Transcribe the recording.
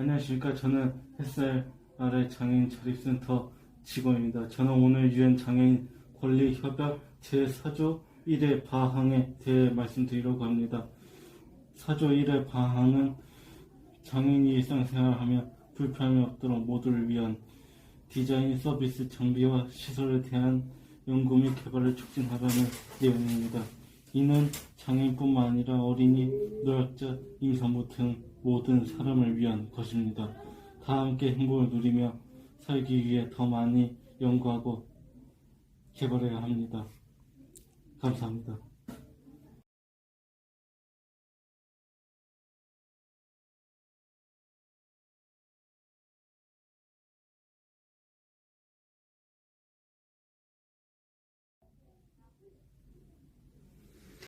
안녕하십니까. 저는 햇살 아래 장애인 자립센터 직원입니다. 저는 오늘 유엔 장애인 권리 협약 제4조 1의 바항에 대해 말씀드리려고 합니다. 4조 1의 바항은 장애인이 일상생활하며 불편함이 없도록 모두를 위한 디자인 서비스 장비와 시설에 대한 연구 및 개발을 촉진하라는 내용입니다. 이는 장애인뿐만 아니라 어린이, 노약자, 임산부 등 모든 사람을 위한 것입니다. 다 함께 행복을 누리며 살기 위해 더 많이 연구하고 개발해야 합니다. 감사합니다.